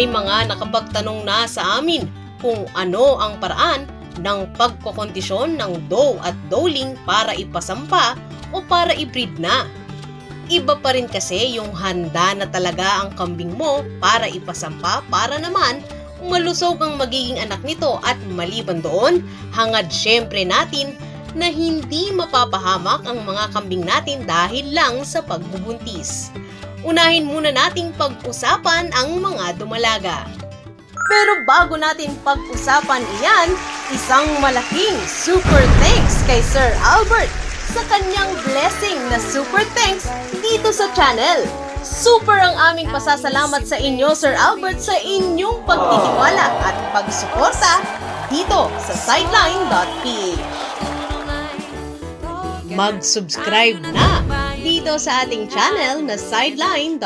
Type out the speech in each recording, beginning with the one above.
May mga nakapagtanong na sa amin kung ano ang paraan ng pagkokondisyon ng doe at doeling para ipasampa o para i-breed na. Iba pa rin kasi yung handa na talaga ang kambing mo para ipasampa para naman malusog ang magiging anak nito at maliban doon, hangad syempre natin na hindi mapapahamak ang mga kambing natin dahil lang sa pagbubuntis. Unahin muna nating pag-usapan ang mga dumalaga. Pero bago natin pag-usapan iyan, isang malaking super thanks kay Sir Albert sa kanyang blessing na super thanks dito sa channel. Super ang aming pasasalamat sa inyo, Sir Albert, sa inyong pagtitiwala at pagsuporta dito sa sideline.ph. Mag-subscribe na dito sa ating channel na sideline.ph.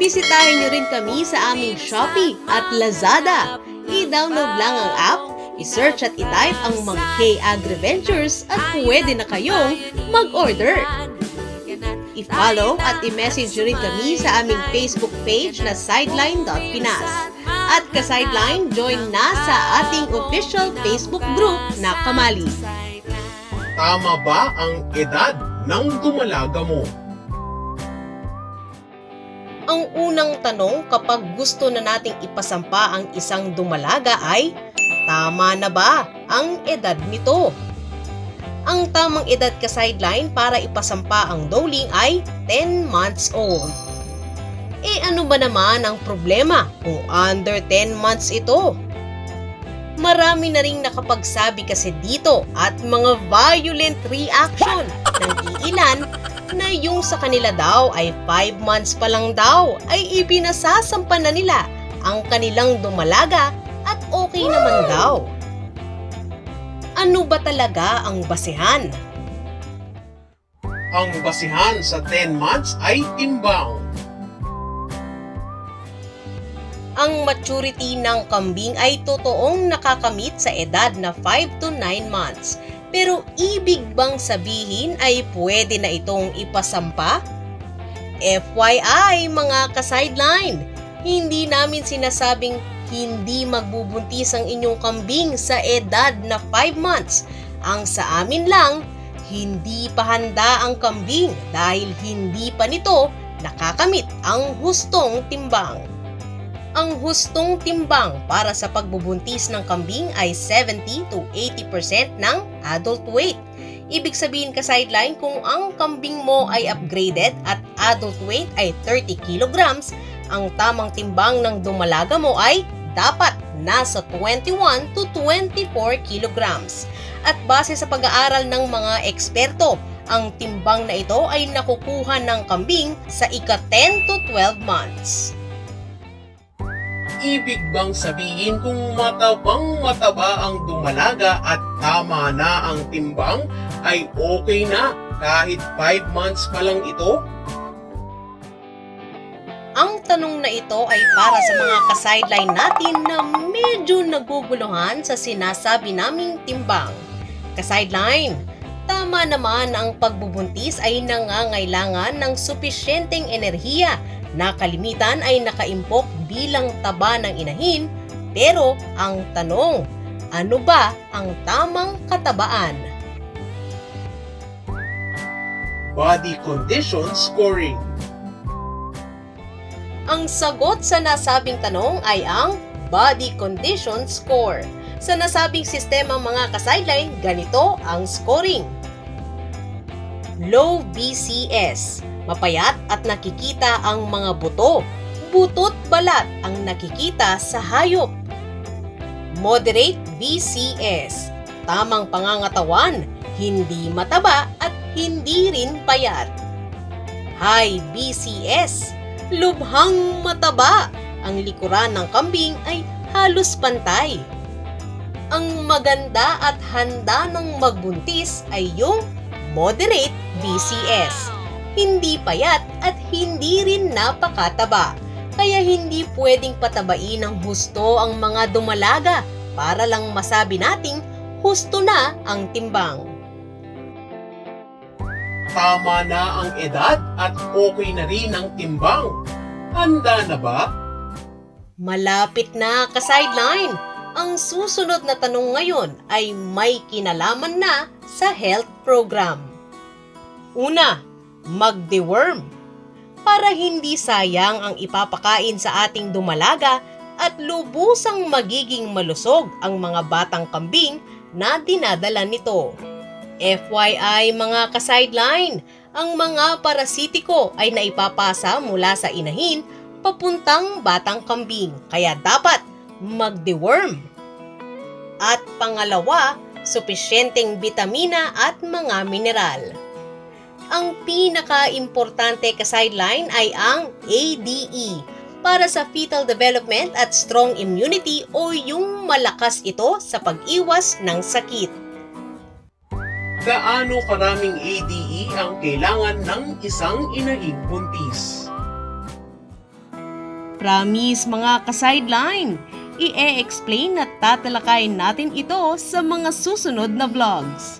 Bisitahin niyo rin kami sa aming Shopee at Lazada. I-download lang ang app, i-search at i-type ang mga K-Agriventures at pwede na kayong mag-order. I-follow at i-message nyo rin kami sa aming Facebook page na sideline.pinas. At ka-sideline, join na sa ating official Facebook group na Kamali. Tama ba ang edad ng dumalaga mo? Ang unang tanong kapag gusto na nating ipasampa ang isang dumalaga ay, tama na ba ang edad nito? Ang tamang edad ka sideline para ipasampa ang doling ay 10 months old. Eh ano ba naman ang problema kung under 10 months ito? Marami na rin nakapagsabi kasi dito at mga violent reaction ng iilan na yung sa kanila daw ay 5 months pa lang daw ay ipinasasampa na nila ang kanilang dumalaga at okay naman daw. Ano ba talaga ang basehan? Ang basihan sa 10 months ay timbang. Ang maturity ng kambing ay totoong nakakamit sa edad na 5 to 9 months. Pero ibig bang sabihin ay pwede na itong ipasampa? FYI mga ka-sideline, hindi namin sinasabing hindi magbubuntis ang inyong kambing sa edad na 5 months. Ang sa amin lang, hindi pa handa ang kambing dahil hindi pa nito nakakamit ang hustong timbang. Ang hustong timbang para sa pagbubuntis ng kambing ay 70 to 80% ng adult weight. Ibig sabihin ka sideline kung ang kambing mo ay upgraded at adult weight ay 30 kilograms, ang tamang timbang ng dumalaga mo ay dapat nasa 21 to 24 kilograms. At base sa pag-aaral ng mga eksperto, ang timbang na ito ay nakukuha ng kambing sa ika-10 to 12 months. Ibig bang sabihin kung matabang mataba ang dumalaga at tama na ang timbang ay okay na kahit 5 months pa lang ito? Ang tanong na ito ay para sa mga ka-sideline natin na medyo naguguluhan sa sinasabi naming timbang. Ka-sideline, tama naman ang pagbubuntis ay nangangailangan ng supisyenteng enerhiya na kalimitan ay nakaimpok bilang taba ng inahin, pero ang tanong, ano ba ang tamang katabaan? Body condition scoring. Ang sagot sa nasabing tanong ay ang Body Condition Score. Sa nasabing sistema mga ka-sideline, ganito ang scoring. Low BCS, mapayat at nakikita ang mga buto. Butot balat ang nakikita sa hayop. Moderate BCS, tamang pangangatawan, hindi mataba at hindi rin payat. High BCS, lubhang mataba. Ang likuran ng kambing ay halos pantay. Ang maganda at handa ng magbuntis ay yung moderate BCS. Hindi payat at hindi rin napakataba. Kaya hindi pwedeng patabain ng husto ang mga dumalaga para lang masabi nating husto na ang timbang. Tama na ang edad at okay na rin ang timbang. Handa na ba? Malapit na ka-sideline! Ang susunod na tanong ngayon ay may kinalaman na sa health program. Una, mag-deworm. Para hindi sayang ang ipapakain sa ating dumalaga at lubusang magiging malusog ang mga batang kambing na dinadala nito. FYI mga ka-sideline, ang mga parasitiko ay naipapasa mula sa inahin papuntang batang kambing, kaya dapat mag-deworm. At pangalawa, supisyenteng bitamina at mga mineral. Ang pinaka-importante ka-sideline ay ang ADE para sa fetal development at strong immunity o yung malakas ito sa pag-iwas ng sakit. Gaano karaming ADE ang kailangan ng isang inahing buntis? Promise mga ka-sideline, i-e-explain at tatalakayin natin ito sa mga susunod na vlogs.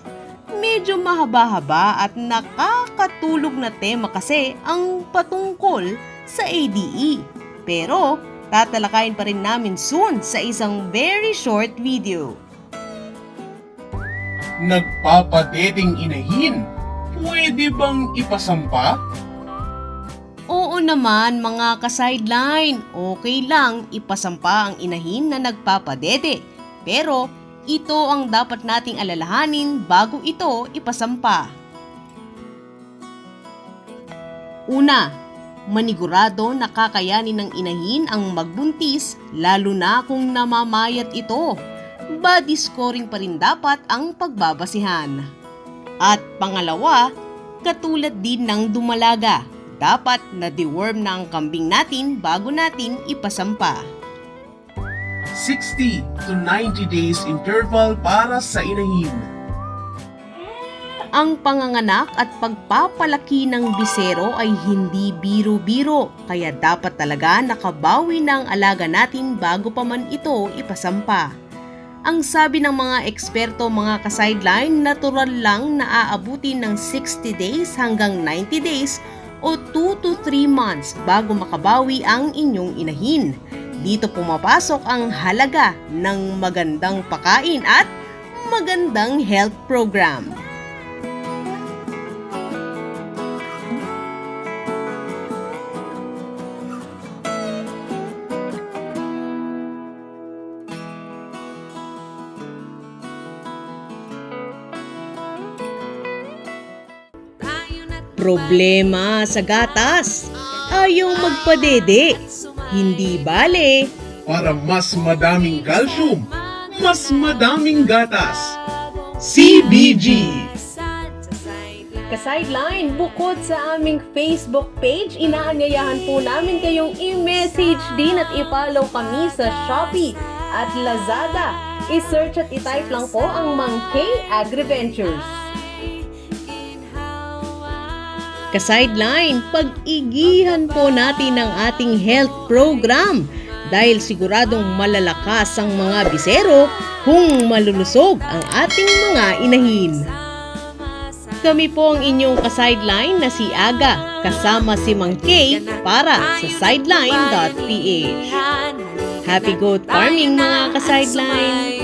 Medyo mahaba-haba at nakakatulog na tema kasi ang patungkol sa ADE. Pero tatalakayin pa rin namin soon sa isang very short video. Nagpapadeting inahin. Pwede bang ipasampa? Oo naman mga ka-sideline, okay lang ipasampa ang inahin na nagpapadede. Pero ito ang dapat nating alalahanin bago ito ipasampa. Una, manigurado na kakayanin ng inahin ang magbuntis lalo na kung namamayat ito. Body scoring pa rin dapat ang pagbabasihan. At pangalawa, katulad din ng dumalaga, dapat na deworm na ang kambing natin bago natin ipasampa. 60 to 90 days interval para sa inahin. Ang panganganak at pagpapalaki ng bisero ay hindi biro-biro, kaya dapat talaga nakabawi ng alaga natin bago pa man ito ipasampa. Ang sabi ng mga eksperto mga ka-sideline, natural lang na aabutin ng 60 days hanggang 90 days o 2 to 3 months bago makabawi ang inyong inahin. Dito pumapasok ang halaga ng magandang pakain at magandang health program. Problema sa gatas. Ayaw magpadede. Hindi bale. Para mas madaming calcium, mas madaming gatas. CBG Ka-sideline, bukod sa aming Facebook page, inaanyayahan po namin kayong i-message din at i-follow kami sa Shopee at Lazada. I-search at i-type lang po ang Mang K Agriventures. Ka-sideline, pag-igihan po natin ang ating health program dahil siguradong malalakas ang mga bisero kung malulusog ang ating mga inahin. Kami po ang inyong ka-sideline na si Aga kasama si Mang Kay para sa sideline.ph. Happy goat farming mga ka-sideline!